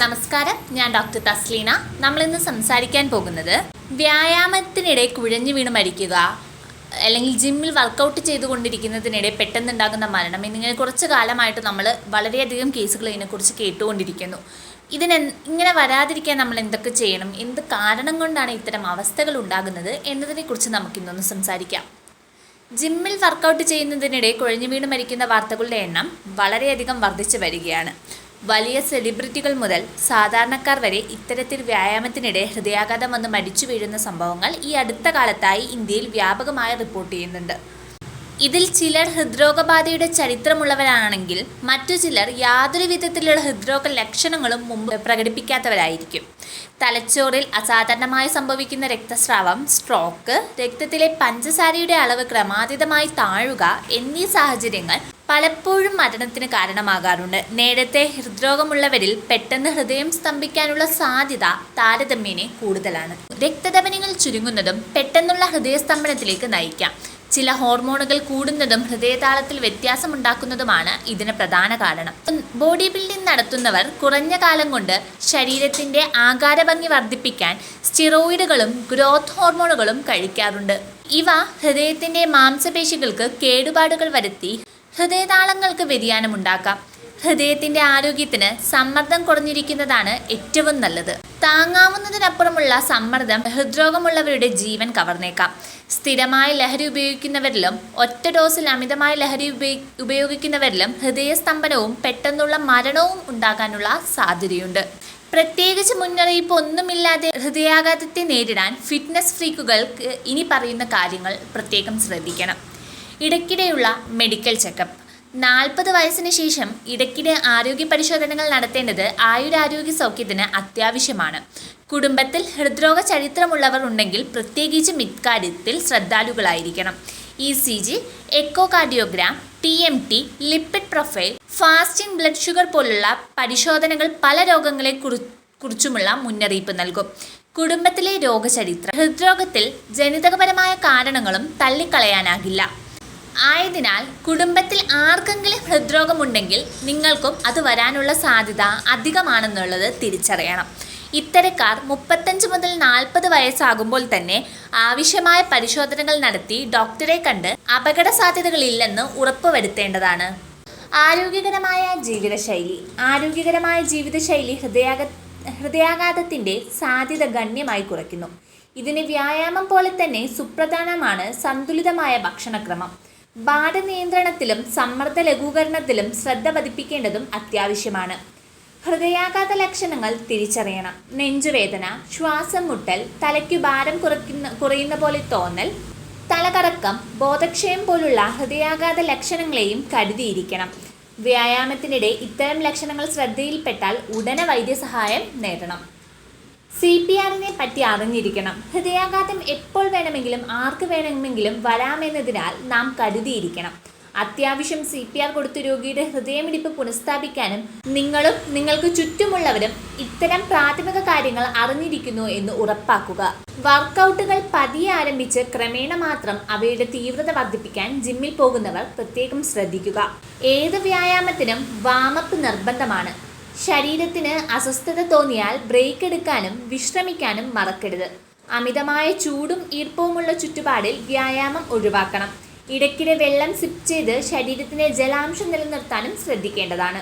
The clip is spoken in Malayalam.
നമസ്കാരം ഞാൻ ഡോക്ടർ തസ്ലീന. നമ്മളിന്ന് സംസാരിക്കാൻ പോകുന്നത് വ്യായാമത്തിനിടെ കുഴഞ്ഞു വീണ് മരിക്കുക അല്ലെങ്കിൽ ജിമ്മിൽ വർക്കൗട്ട് ചെയ്തുകൊണ്ടിരിക്കുന്നതിനിടെ പെട്ടെന്നുണ്ടാകുന്ന മരണം എന്നിങ്ങനെ കുറച്ച് കാലമായിട്ട് നമ്മൾ വളരെയധികം കേസുകൾ ഇതിനെക്കുറിച്ച് കേട്ടുകൊണ്ടിരിക്കുന്നു. ഇതിനെ ഇങ്ങനെ വരാതിരിക്കാൻ നമ്മൾ എന്തൊക്കെ ചെയ്യണം എന്ത് കാരണം കൊണ്ടാണ് ഇത്തരം അവസ്ഥകൾ ഉണ്ടാകുന്നത് എന്നതിനെക്കുറിച്ച് നമുക്കിന്നൊന്ന് സംസാരിക്കാം. ജിമ്മിൽ വർക്കൗട്ട് ചെയ്യുന്നതിനിടെ കുഴഞ്ഞു വീണ് മരിക്കുന്ന വാർത്തകളുടെ എണ്ണം വളരെയധികം വർദ്ധിച്ചു വരികയാണ്. വലിയ സെലിബ്രിറ്റികൾ മുതൽ സാധാരണക്കാർ വരെ ഇത്തരത്തിൽ വ്യായാമത്തിനിടെ ഹൃദയാഘാതം വന്ന് മരിച്ചു വീഴുന്ന സംഭവങ്ങൾ ഈ അടുത്ത കാലത്തായി ഇന്ത്യയിൽ വ്യാപകമായി റിപ്പോർട്ട് ചെയ്യുന്നുണ്ട്. ഇതിൽ ചിലർ ഹൃദ്രോഗബാധയുടെ ചരിത്രമുള്ളവരാണെങ്കിൽ മറ്റു ചിലർ യാതൊരു വിധത്തിലുള്ള ഹൃദ്രോഗ ലക്ഷണങ്ങളും മുമ്പ് പ്രകടിപ്പിക്കാത്തവരായിരിക്കും. തലച്ചോറിൽ അസാധാരണമായി സംഭവിക്കുന്ന രക്തസ്രാവം സ്ട്രോക്ക് രക്തത്തിലെ പഞ്ചസാരയുടെ അളവ് ക്രമാതീതമായി താഴുക എന്നീ സാഹചര്യങ്ങൾ പലപ്പോഴും മരണത്തിന് കാരണമാകാറുണ്ട്. നേരത്തെ ഹൃദ്രോഗമുള്ളവരിൽ പെട്ടെന്ന് ഹൃദയം സ്തംഭിക്കാനുള്ള സാധ്യത താരതമ്യേനെ കൂടുതലാണ്. രക്തധമനികൾ ചുരുങ്ങുന്നതും പെട്ടെന്നുള്ള ഹൃദയസ്തംഭനത്തിലേക്ക് നയിക്കാം. ചില ഹോർമോണുകൾ കൂടുന്നതും ഹൃദയതാളത്തിൽ വ്യത്യാസമുണ്ടാക്കുന്നതുമാണ് ഇതിന് പ്രധാന കാരണം. ബോഡി ബിൽഡിംഗ് നടത്തുന്നവർ കുറഞ്ഞ കാലം കൊണ്ട് ശരീരത്തിന്റെ ആകാരഭംഗി വർദ്ധിപ്പിക്കാൻ സ്റ്റിറോയിഡുകളും ഗ്രോത്ത് ഹോർമോണുകളും കഴിക്കാറുണ്ട്. ഇവ ഹൃദയത്തിന്റെ മാംസപേശികൾക്ക് കേടുപാടുകൾ വരുത്തി ഹൃദയതാളങ്ങൾക്ക് വ്യതിയാനമുണ്ടാക്കാം. ഹൃദയത്തിന്റെ ആരോഗ്യത്തിന് സമ്മർദ്ദം കുറഞ്ഞിരിക്കുന്നതാണ് ഏറ്റവും നല്ലത്. താങ്ങാവുന്നതിനപ്പുറമുള്ള സമ്മർദ്ദം ഹൃദ്രോഗമുള്ളവരുടെ ജീവൻ കവർന്നേക്കാം. സ്ഥിരമായ ലഹരി ഉപയോഗിക്കുന്നവരിലും ഒറ്റ ഡോസിൽ അമിതമായ ലഹരി ഉപയോഗിക്കുന്നവരിലും ഹൃദയസ്തംഭനവും പെട്ടെന്നുള്ള മരണവും ഉണ്ടാകാനുള്ള സാധ്യതയുണ്ട്. പ്രത്യേകിച്ച് മുന്നറിയിപ്പ് ഒന്നുമില്ലാതെ ഹൃദയാഘാതത്തെ നേരിടാൻ ഫിറ്റ്നസ് ഫ്രീക്കുകൾക്ക് ഇനി പറയുന്ന കാര്യങ്ങൾ പ്രത്യേകം ശ്രദ്ധിക്കണം. ഇടയ്ക്കിടെയുള്ള മെഡിക്കൽ ചെക്കപ്പ്. നാൽപ്പത് വയസ്സിന് ശേഷം ഇടയ്ക്കിടെ ആരോഗ്യ പരിശോധനകൾ നടത്തേണ്ടത് ആയുരാരോഗ്യ സൗഖ്യത്തിന് അത്യാവശ്യമാണ്. കുടുംബത്തിൽ ഹൃദ്രോഗ ചരിത്രമുള്ളവർ ഉണ്ടെങ്കിൽ പ്രത്യേകിച്ചും ഇക്കാര്യത്തിൽ ശ്രദ്ധാലുക്കളായിരിക്കണം. E C G echocardiogram T M T lipid profile fasting blood sugar പോലുള്ള പരിശോധനകൾ പല രോഗങ്ങളെ കുറി കുറിച്ചുമുള്ള മുന്നറിയിപ്പ് നൽകും. കുടുംബത്തിലെ രോഗചരിത്രം ഹൃദ്രോഗത്തിൽ ജനിതകപരമായ കാരണങ്ങളും തള്ളിക്കളയാനാകില്ല. ആയതിനാൽ കുടുംബത്തിൽ ആർക്കെങ്കിലും ഹൃദ്രോഗമുണ്ടെങ്കിൽ നിങ്ങൾക്കും അത് വരാനുള്ള സാധ്യത അധികമാണെന്നുള്ളത് തിരിച്ചറിയണം. ഇത്തരക്കാർ മുപ്പത്തഞ്ച് മുതൽ നാൽപ്പത് വയസ്സാകുമ്പോൾ തന്നെ ആവശ്യമായ പരിശോധനകൾ നടത്തി ഡോക്ടറെ കണ്ട് അപകട സാധ്യതകളില്ലെന്ന് ഉറപ്പുവരുത്തേണ്ടതാണ്. ആരോഗ്യകരമായ ജീവിതശൈലി. ആരോഗ്യകരമായ ജീവിതശൈലി ഹൃദയാഘ ഹൃദയാഘാതത്തിന്റെ സാധ്യത ഗണ്യമായി കുറയ്ക്കുന്നു. ഇതിന് വ്യായാമം പോലെ തന്നെ സുപ്രധാനമാണ് സന്തുലിതമായ ഭക്ഷണക്രമം. ഭാരനിയന്ത്രണത്തിലും സമ്മർദ്ദ ലഘൂകരണത്തിലും ശ്രദ്ധ പതിപ്പിക്കേണ്ടതും അത്യാവശ്യമാണ്. ഹൃദയാഘാത ലക്ഷണങ്ങൾ തിരിച്ചറിയണം. നെഞ്ചുവേദന ശ്വാസം മുട്ടൽ തലയ്ക്കു ഭാരം കുറയ്ക്കുന്ന കുറയുന്ന പോലെ തോന്നൽ തലകറക്കം ബോധക്ഷയം പോലുള്ള ഹൃദയാഘാത ലക്ഷണങ്ങളെയും കരുതിയിരിക്കണം. വ്യായാമത്തിനിടെ ഇത്തരം ലക്ഷണങ്ങൾ ശ്രദ്ധയിൽപ്പെട്ടാൽ ഉടനെ വൈദ്യസഹായം നേടണം. സി പി ആറിനെ പറ്റി അറിഞ്ഞിരിക്കണം. ഹൃദയാഘാതം എപ്പോൾ വേണമെങ്കിലും ആർക്ക് വേണമെങ്കിലും വരാമെന്നതിനാൽ നാം കരുതിയിരിക്കണം. അത്യാവശ്യം സി പി ആർ കൊടുത്ത രോഗിയുടെ ഹൃദയമിടിപ്പ് പുനഃസ്ഥാപിക്കാനും നിങ്ങളും നിങ്ങൾക്ക് ചുറ്റുമുള്ളവരും ഇത്തരം പ്രാഥമിക കാര്യങ്ങൾ അറിഞ്ഞിരിക്കുന്നു എന്ന് ഉറപ്പാക്കുക. വർക്കൗട്ടുകൾ പതിയെ ആരംഭിച്ച് ക്രമേണ മാത്രം അവയുടെ തീവ്രത വർദ്ധിപ്പിക്കാൻ ജിമ്മിൽ പോകുന്നവർ പ്രത്യേകം ശ്രദ്ധിക്കുക. ഏത് വ്യായാമത്തിനും വാമപ്പ് നിർബന്ധമാണ്. ശരീരത്തിന് അസ്വസ്ഥത തോന്നിയാൽ ബ്രേക്ക് എടുക്കാനും വിശ്രമിക്കാനും മറക്കരുത്. അമിതമായ ചൂടും ഈർപ്പവുമുള്ള ചുറ്റുപാടിൽ വ്യായാമം ഒഴിവാക്കണം. ഇടയ്ക്കിടെ വെള്ളം സിപ്പ് ചെയ്ത് ശരീരത്തിന് ജലാംശം നിലനിർത്താനും ശ്രദ്ധിക്കേണ്ടതാണ്.